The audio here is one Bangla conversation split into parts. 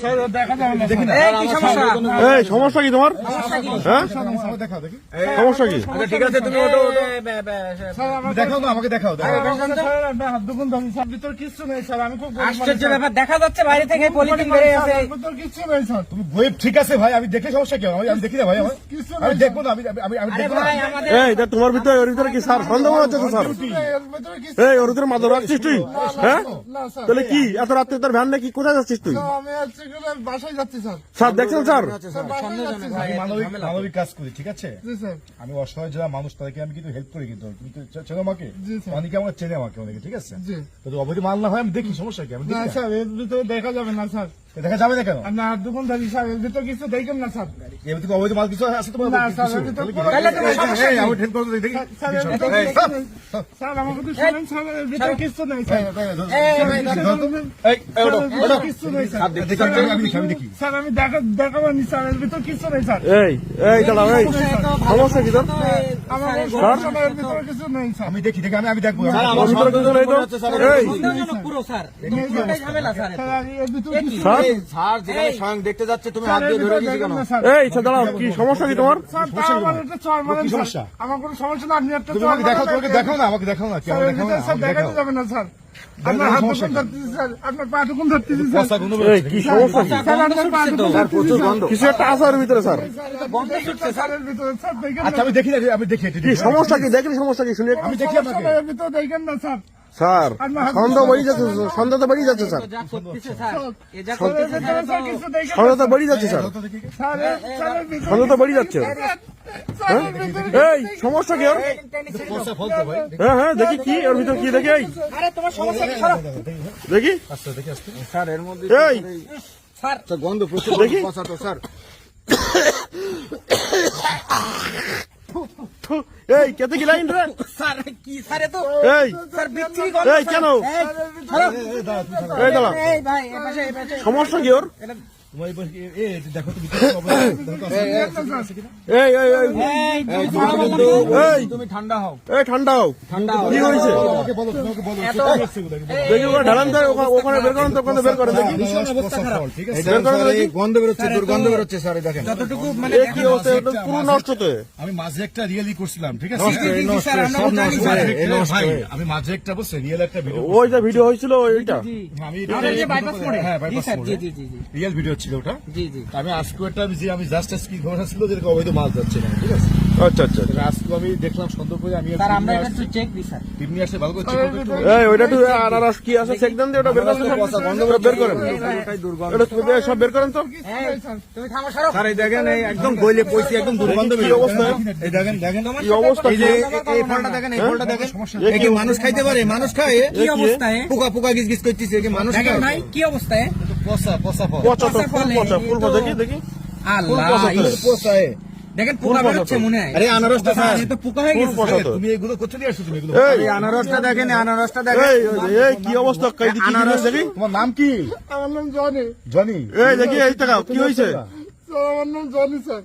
So এই সমস্যা? কি তোমার? হ্যাঁ? সমস্যা কি? আচ্ছা ঠিক আছে তুমি ওটো ওটো বে- বে- স্যার আমার দেখাও না আমাকে দেখাও দেখাও। স্যার আপনি হাত দুগুণ ধরেন স্যার ভিতর কিচ্ছু নেই স্যার আমি খুব আশ্চর্য ব্যাপার দেখা যাচ্ছে বাইরে থেকে পলিথিন বেরিয়ে আছে। ভিতর কিচ্ছু নেই স্যার। তুমি ওয়েব ঠিক আছে ভাই আমি দেখে সমস্যা কি আমি আমি দেখি না ভাই আমি দেখব না আমি আমি আমি দেখব না। এই তোমার ভিতরে ওর ভিতরে কি স্যার সন্দেহ হচ্ছে তো স্যার? এই ওর ভিতরে মাদক রাখছিস তুই? হ্যাঁ? তাহলে কি এত রাত্রে তোর ভ্যান নাকি কোথায় যাচ্ছিস তুই? আমি বাসায় যাচ্ছি স্যার। স্যার দেখছেন স্যার? স্যার। বাসায় যাচ্ছি স্যার। আমি মানবিক মানবিক কাজ করি ঠিক আছে? আমি অসহায় যারা মানুষ তাদেরকে আমি কিন্তু হেল্প করি কিন্তু। তুমি চেনো আমাকে? অনেকে আমার চেনে আমাকে অনেকে ঠিক আছে? তো অবৈধ মাল না হয় আমি দেখি সমস্যা কি? আমি দেখা যাবে না স্যার। দেখা যাবে না কেন দুগুণ ধরি স্যার এর কিছু দেখেন না স্যার অবৈধ মাল কিছু আছে তোমার না, স্যার, কিছু? আমি দেখি স্যার কিছু। ভিতরে নেই। স্যার শুনেন কিছু নেই এই, ভিতরে কিছু নেই আমি দেখি, আমি দেখি, আমি দেখি। স্যার আমি দেখা দেখাবানি স্যার এর ভিতরে কিছু নেই স্যার এই এই দাঁড়াও এই সমস্যা কি তোর আমার ভিতরে কিছু নেই স্যার আমি দেখি দেখি আমি আমি দেখব ওর ভিতরে কিছু নেই তো এই পুরো স্যার পুরোটাই ঝামেলা স্যার স্যার আর এর ভিতরে কিছু স্যার স্যার যেখানে স্বয়ং দেখতে যাচ্ছে তুমি হাত দিয়ে ধরে ভিতরে কেন? এই দাঁড়াও কি সমস্যা কি তোমার। সমস্যা? আমার কোনো না আপনি একটা তোমাকে না আমাকে না না স্যার দেখাতে যাবে না স্যার। দেখেন আচ্ছা আমি দেখি দেখি, আমি দেখি। সমস্যা কি? দেখলি সমস্যা কি? শুনি আমি দেখি ভিতরে দেখেন না স্যার। স্যার সন্দেহ বেরিয়ে যাচ্ছে সন্দেহ তো বেরিয়ে যাচ্ছে স্যার। যা করতেছে স্যার এ যা স্যার, এর করতেছে ভিতরে স্যার। কিছু দেখেন না, সন্দেহ তো বেরিয়ে যাচ্ছে স্যার। সন্দেহ তো বেরিয়ে যাচ্ছে। ভিতরে এই সমস্যা কি ওর বসা ফলতো ভাই। হ্যাঁ হ্যাঁ দেখি কি ওর ভিতর কি দেখি এই। আরে তোমার সমস্যা কি? সরো। দেখি। দেখি আসতে। স্যার এর মধ্যে এই। স্যার। গন্ধ প্রচুর দেখি। স্যার। এই কেতে কি লাইন রে? স্যার কি স্যার তো এই স্যার বিক্রি কর এই কেন? এই, দাঁড়া এই দাঁড়া এই ভাই এই পাশে এই পাশে সমস্যা কি ওর? তুমি ঠান্ডা হও ঠান্ডা ঠান্ডা কি হয়েছে? দেখি ওখানে ঢালান ওখানে- বের করেন তো ওখানে বের করেন দেখি। গন্ধ বেরোচ্ছে দুর্গন্ধ বেরোচ্ছে স্যার দেখেন। যতটুকু মানে কি পুরো নষ্ট তো আমি মাঝে একটা রিয়েলি করছিলাম ঠিক আছে? আমি মাঝে একটা বসে রিয়েল একটা ভিডিও ওই যে ভিডিও হয়েছিল ওইটা? আমি হ্যাঁ রিয়েল ভিডিও ছিল ওটা? জি জি। আমি আজকে একটা যে আমি জাস্ট আজকে ঘটনা ছিল যেরকম অবৈধ মাছ যাচ্ছে না ঠিক আছে? আচ্ছা আচ্ছা আজকে আমি দেখলাম সন্দেহ করে আমি স্যার আমরা এটা একটু চেক দিই স্যার। টিম নিয়ে আসলে ভালো করে check করতে এই ওইটা একটু আনারস কি আছে? চেক দেন ওটা বের করেন। তো সব। বের করেন। এটা তুমি সব বের করেন তো? তুমি থামো সরো। স্যার এই দেখেন এই একদম গইলে পয়সি একদম দুর্গন্ধ কি অবস্থা? এই দেখেন দেখেন। কি অবস্থা? এই এই- এই ফলটা দেখেন এই ফলটা দেখেন। এই কি মানুষ খাইতে পারে মানুষ খায় কি পোকা পোকা গিজ গিজ করতেছে কি মানুষ খায়? কি অবস্থা এ পচা পচা পচা তো ফুল পচা ফুল পচা দেখি দেখি? আল্লাহ পচা তো। ইস, পোষা এ। দেখেন পোকা বেরোচ্ছে মনে হয়। আরে আনারসটা স্যার। এ পোকা হয়ে গেছে। তুমি এগুলো কোথা দিয়ে আসছো তুমি এগুলো? এই এই আনারসটা দেখেন আনারসটা দেখেন। এই এই, এই কি অবস্থা? কই দেখি আনারস দেখি? তোমার নাম কি? আমার নাম জনি। জনি। এই দেখি এই টাকা কি হয়েছে? আমার নাম জনি স্যার।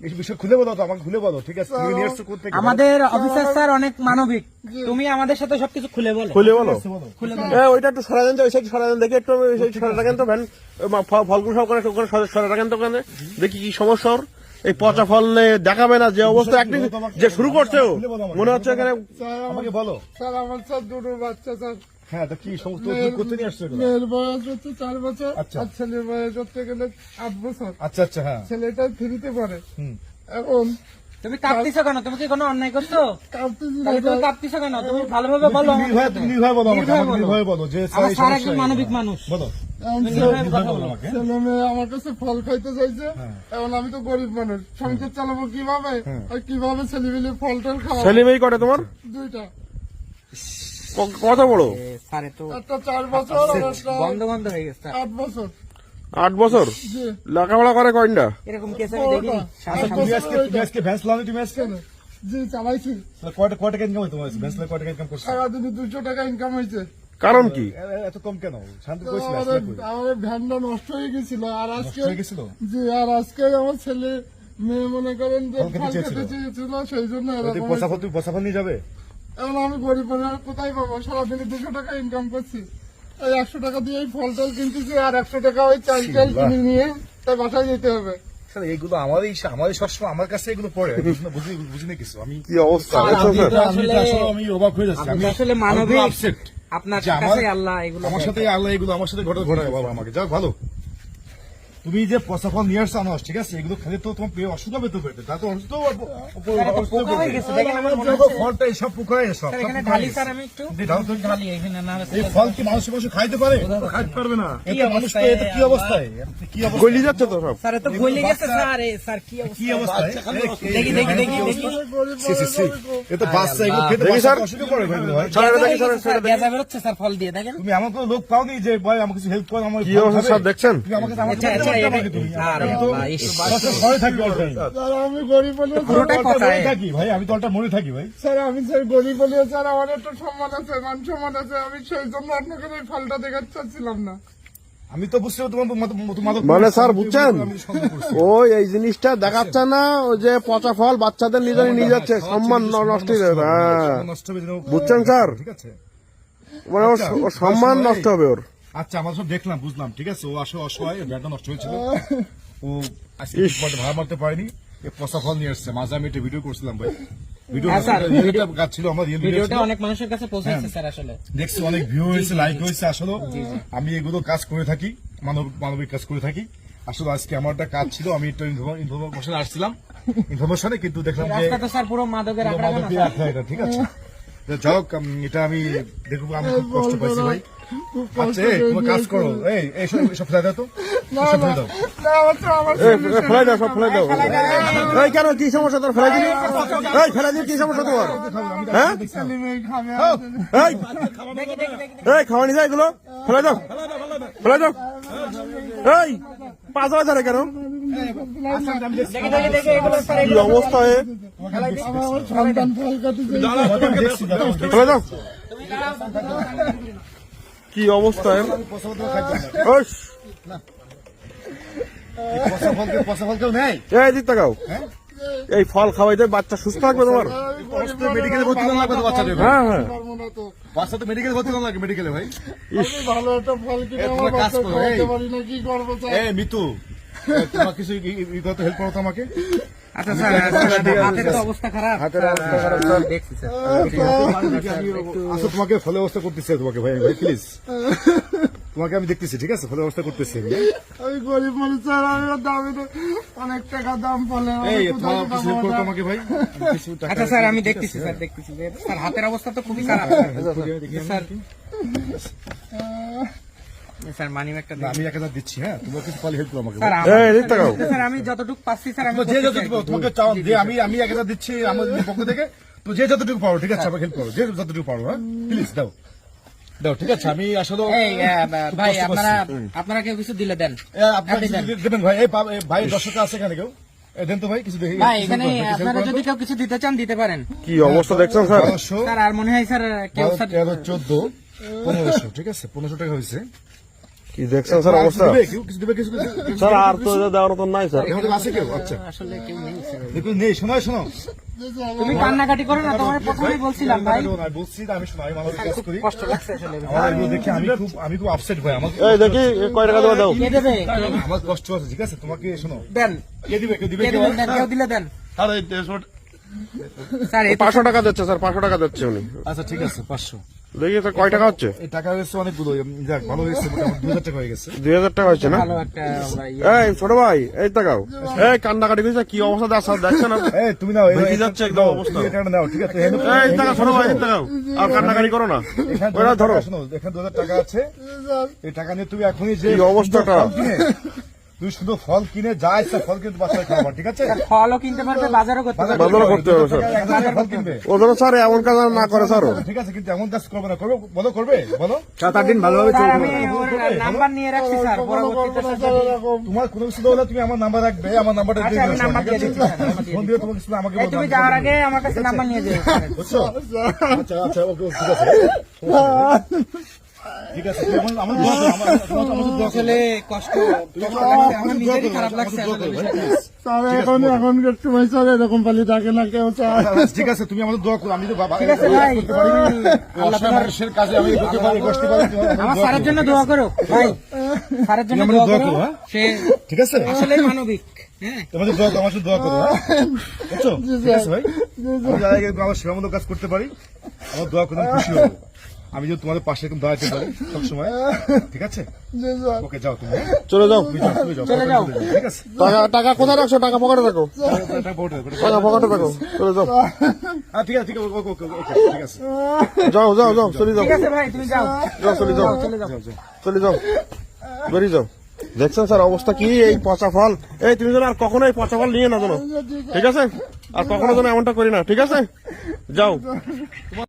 এই বিষয় খুলে বলো তো আমাকে খুলে বলো ঠিক আছে? তুমি নিয়ে আসছো কোথা থেকে আমাদের অফিসার স্যার অনেক মানবিক। তুমি আমাদের সাথে সবকিছু খুলে বলো। খুলে বলো। খুলে ওইটা একটু সরা দেন তো ওই সাইড সরা দেন দেখি একটু ওই সরা রাখেন তো ভ্যান ফলগুলো সব করে ওখানে সরা- সরা রাখেন তো ওখানে। দেখি কি সমস্যা ওর। এই পচা ফল নিয়ে দেখাবে না যে অবস্থা একদিন যে শুরু করছে মনে হচ্ছে এখানে আমাকে বলো। স্যার আমার স্যার দুটো বাচ্চা স্যার। হ্যাঁ তো কি সমস্ত তুমি নিয়ে আসছো মেয়ের বয়স হচ্ছে চার বছর আচ্ছা। আর ছেলের বয়স হচ্ছে গেলে আট বছর। আচ্ছা আচ্ছা হ্যাঁ। ছেলেটা ফ্রিতে পড়ে। এখন তুমি কাঁপতিছো কেন? তুমি কি কোনো অন্যায় করছ? কাঁপতেছি না তাহলে তুমি কাঁপতিছো কেন? তুমি ভালোভাবে বলো তুমি। নির্ভয় বলো নির্ভয় বলো। যে আমার স্যার একজন মানবিক মানুষ। বলো। ছেলে- মেয়ে আমার কাছে ফল খাইতে চাইছে। এখন আমি তো গরিব মানুষ। সংসার চালাবো কীভাবে? আর কীভাবে ছেলে মেয়ে ফল টল খাওয়া ছেলে মেয়ে করে তোমার? দুইটা। কত বড় স্যারে তো চার বছর বন্ধ বন্ধ হয়ে গেছে আট বছর। আট বছর? লেখাপড়া করে কয়টা? এরকম কেস আমি দেখিনি। আচ্ছা তুমি আজকে তুমি লাগানো তুমি আজকে? জি চালাইছি। তাহলে কয় টাকা ইনকাম হয় তোমার লাগে কয় টাকা ইনকাম করছ? সারাদিনে দুশো টাকা ইনকাম হয়েছে। কারণ কি? এত কম কেন? শান্তি আমাদের আমাদের ভ্যানটা নষ্ট হয়ে গেছিল। আর আজকে হয়ে জি আর আজকে আমার ছেলে মেয়ে মনে করেন যে সেই জন্য পয়সা নিয়ে যাবে? এখন আমি গরিব মানুষ কোথায় পাবো? সারাদিনে দুশো টাকা ইনকাম করছি। এই একশো টাকা দিয়ে এই ফল টল কিনতেছি আর একশো টাকা ওই চাল চাল কিনে নিয়ে তাই বাসায় যেতে হবে। এইগুলো আমারই আমারই সবসময় আমার কাছে এগুলো পড়ে। আমি বুঝি- বুঝি বুঝিনি কিছু। আমি কি অবস্থা? আমি অবাক হয়ে যাচ্ছি। আমি আসলে মানবিক। আপনার কাছে আল্লাহ এগুলো আমার সাথে আল্লাহ এগুলো আমার সাথে ঘটনা ঘটায় বাবা আমাকে। যাক ভালো। তুমি যে পচা ফল নিয়ে আসছো আনাস ঠিক আছে? এগুলো খেলে তো তোমার পেয়ে অসুখ হবে তো পেটে। তা তো অসুস্থ এটা হয়ে মনে ফলটা পোকা হয়ে হয়ে এই ফল কি মানুষ মানুষ খাইতে পারে? খাইতে পারবে না। এতে মানুষ পেয়ে এতে কি অবস্থায় কি অবস্থা? গলি যাচ্ছে তো সব। স্যার তো গলে গেছে স্যার স্যার কি কি অবস্থা? অবস্থায় দেখি দেখি দেখি দেখি। C, C, C. এ বাচ্চা এগুলো খেতে দেখি স্যার। অসুখে পড়ে ভাই এগুলো ভাই। স্যার, দেখি, স্যার, স্যার স্যার, এটা দেখি। গ্যাসা বেরোচ্ছে স্যার ফল দিয়ে দেখেন। তুমি এমন কোনো লোক পাওনি যে ভাই আমাকে কিছু হেল্প করো আমার কি অবস্থা স্যার দেখছেন? তুমি আমাকে আমাকে আচ্ছা আচ্ছা আরে আমি তো বাবা, ইস, সবসময় ঘরে থাকি all time। স্যার আমি গরিব বলে পুরোটাই দলটা কথা, মরে এ। থাকি। ভাই আমি দলটা মরে থাকি ভাই। স্যার আমি স্যার গরিব বলে স্যার আমার একটা সম্মান আছে মান সম্মান আছে আমি সেই জন্য আপনাকে এই ফলটা দেখাতে চাচ্ছিলাম না। আমি তো তোমার মানে স্যার বুঝছেন? ওই এই জিনিসটা দেখাচ্ছে না ওই যে পচা ফল বাচ্চাদের নিজেরই নিয়ে যাচ্ছে সম্মান নষ্ট হয়ে যাবে হ্যাঁ। বুঝছেন স্যার? মানে ওর ওর সম্মান নষ্ট হবে ওর। আচ্ছা আমরা সব দেখলাম বুঝলাম ঠিক আছে? ও আসলে অসহায় ব্যাটটা নষ্ট হয়েছিল। ও আজকে ভাড়া মারতে পারেনি। পচা ফল নিয়ে আসছে মাঝে আমি একটা ভিডিও করছিলাম ভাই। হ্যাঁ, আসলে। আমি এগুলো কাজ করে থাকি মানব মানবিক কাজ করে থাকি। আসলে আজকে আমার একটা কাজ ছিল আমি একটা ইনফরমেশন আসছিলাম। ইনফরমেশনে কিন্তু দেখলাম যে পুরো মাদকের ঠিক আছে? যাই হোক এটা আমি দেখব আমি খুব কষ্ট পাইছি ভাই। আচ্ছা কাজ করো। এই এই সব সব ফেলে দাও তো। সব ফেলে দাও। দাও সব দাও। এই কেন কি সমস্যা তোর? ফেলাই দিলি? এই ফেলাই দিলি কি সমস্যা তোমার হ্যাঁ? খাবে এই এই খাওয়ানি যায় এগুলো। ফেলাই দাও। ফেলাই দাও। এই পাঁচ হাজার কেন? কি অবস্থা কি অবস্থা এই ফল খাওয়াইতে বাচ্চা সুস্থ থাকবে তোমার মেডিকেলে ভর্তি লাগবে হ্যাঁ হ্যাঁ তো বাচ্চা তো মেডিকেলে ভর্তি মেডিকেলে ভাই ভালো একটা বাচ্চা তোমার কিছু হেল্প করো আচ্ছা স্যার হাতের তো অবস্থা খারাপ। হাতের অবস্থা খারাপ, স্যার। দেখছি স্যার। আচ্ছা তোমাকে ফলে অবস্থা করতেছি তোমাকে ভাই ভাই প্লিজ তোমাকে আমি দেখতেছি ঠিক আছে? ফলে অবস্থা করতেছি আমি আমি গরিব মানুষ স্যার আমি দামি অনেক টাকা দাম ফলে আমি এই কোথায় তোমার কিছু হেল্প পাবো করো তো না? আমাকে ভাই আচ্ছা স্যার আমি দেখতেছি স্যার দেখতেছি স্যার। হাতের অবস্থা তো খুবই খারাপ। স্যার স্যার মানি একটা আমি এক হাজার দিচ্ছি হ্যাঁ তোমার কিছু ফলে হেল্প করো আমাকে। এই দিক তাকাও স্যার আমি যতটুকু পাচ্ছি স্যার আমি যে যতটুকু তোমাকে চাও যে আমি আমি এক হাজার দিচ্ছি আমাদের পক্ষ থেকে তো যে যতটুকু পারো ঠিক আছে আমাকে হেল্প করো। যে যতটুকু পারো হ্যাঁ প্লিজ দাও। দাও ঠিক আছে আমি আসলে ভাই আপনারা আপনারা কেউ কিছু দিলে দেন। আপনি দেবেন ভাই। এই ভাই দর্শক আছে এখানে কেউ? দেন তো ভাই কিছু দেখি। ভাই এখানে আপনারা যদি কেউ কিছু দিতে চান দিতে পারেন। কি অবস্থা দেখছেন স্যার? স্যার আর মনে হয় স্যার কেউ স্যার তেরো চোদ্দ পনেরোশো ঠিক আছে পনেরোশো টাকা হয়েছে। কি দেখছেন স্যার অবস্থা? দিবে? কেউ কিছু দিবে কিছু কিছু- কিছু- স্যার আর তো দেওয়ার মতন নাই স্যার। আছে কেউ? আচ্ছা। আসলে কেউ নেই দেখুন নেই শোনো শোনো। তুমি কান্নাকাটি করো না তোমার প্রথমেই বলছিলাম ভাই। বলছি আমি শোনো আমি কাজ করি। কষ্ট লাগছে আসলে আমার আমি খুব আমি খুব আপসেট ভাই। আমার এই দেখি কয় টাকা দেওয়া দাও। কে দেবে? আমার কষ্ট আছে ঠিক আছে? তোমাকে শোনো। দেন। কে দিবে কেউ দিবে কেউ দেবেন দেন কেউ দিলে দেন। স্যার এই দেড়শো স্যার এই তো- পাঁচশো টাকা দিচ্ছে স্যার পাঁচশো টাকা দিচ্ছে উনি। আচ্ছা ঠিক আছে পাঁচশো। দেখি কয় টাকা হচ্ছে? এই টাকা হয়েছে অনেকগুলো যাক ভালো হয়েছে দুই হাজার টাকা হয়ে গেছে। দুই হাজার টাকা হচ্ছে না? ভালো একটা আমরা ইয়ে- এই ছোট ভাই এই টাকাও এই কান্নাকাটি করেছে কি অবস্থা দেখ স্যার দেখছেন এই তুমি নাও যাচ্ছে একদম অবস্থা। এই নাও ঠিক আছে এখানে- এই টাকা ছোট ভাই এই টাকাও আর কান্নাকাটি করো না। দু ওরা হাজার ধরো এখানে দু হাজার টাকা আছে। এই টাকা নিয়ে তুমি এখনই যে অবস্থাটা? ফল কিনে, শুধু ফল কিনে যা ইচ্ছা ফল ঠিক আছে? ফলও কিনতে পারবে বাজারও করতে পারবে। বাজারও করতে হবে, স্যার। ফল কিনবে। ও যেন স্যার এমন কাজ না করে স্যার। ঠিক আছে কিন্তু এমন কাজ করবে না। করবে বলো করবে? বলো। সাত আট দিন ভালোভাবে স্যার নাম্বার নিয়ে রাখছি স্যার পরবর্তীতে তোমার কোনো কিছু হলে তুমি আমার নাম্বার রাখবে আমার নাম্বারটা আচ্ছা, দিয়ে দিও নাম্বার দিয়ে দিচ্ছি, ফোন দিয়ে তোমাকে শুধু আমাকে তুমি যাওয়ার আগে আমার কাছে নাম্বার নিয়ে যাবে আচ্ছা আচ্ছা ওকে ঠিক আছে। ঠিক আছে আমার দোয়া করো, আমার- আমার- আমার দোয়া করো। আসলে কষ্ট কষ্ট আমার নিজেরই খারাপ লাগছে দোয়া আসলে করো, ভাই, বিষয়টা। please। স্যার এখন এখনকার সময় স্যার এরকম পালি থাকে না কেউ ঠিক আছে তুমি আমাদের দোয়া করো আমি তো বাবা ঠিক আছে ভাই। মানুষের কাজে আমি করতে পারি বসতে পারি আমার দোয়া স্যারের জন্য দোয়া করো ভাই। স্যারের জন্য দোয়া দোয়া করো করো? সে ঠিক আছে? আসলে মানবিক তোমাদের দোয়া আমার সাথে দোয়া করো? বুঝছ? ঠিক আছে ভাই? আমি যারা কাজ করতে পারি আমার দোয়া করে খুশি হব। আমি যদি তোমাদের পাশে এরকম দাঁড়াতে পারি সবসময়। ঠিক আছে? ওকে যাও তুমি হ্যাঁ? চলে যাও। তুমি যাও যাও চলে যাও। ঠিক আছে? টাকা টাকা কোথায় রাখছো? টাকা পকেটে রাখো। টাকা পকেটে রাখো চলে যাও। হ্যাঁ, ঠিক আছে ঠিক আছে ওকে ওকে ওকে ঠিক আছে। যাও যাও যাও চলে যাও। ঠিক আছে ভাই তুমি যাও। যাও চলে যাও। চলে যাও চলে যাও। বেরিয়ে যাও। দেখছেন স্যার অবস্থা কি? এই পচা ফল। এই তুমি যেন আর কখনো এই পচা ফল নিয়ে না যেন ঠিক আছে? আর কখনো যেন এমনটা করি না। ঠিক আছে? যাও।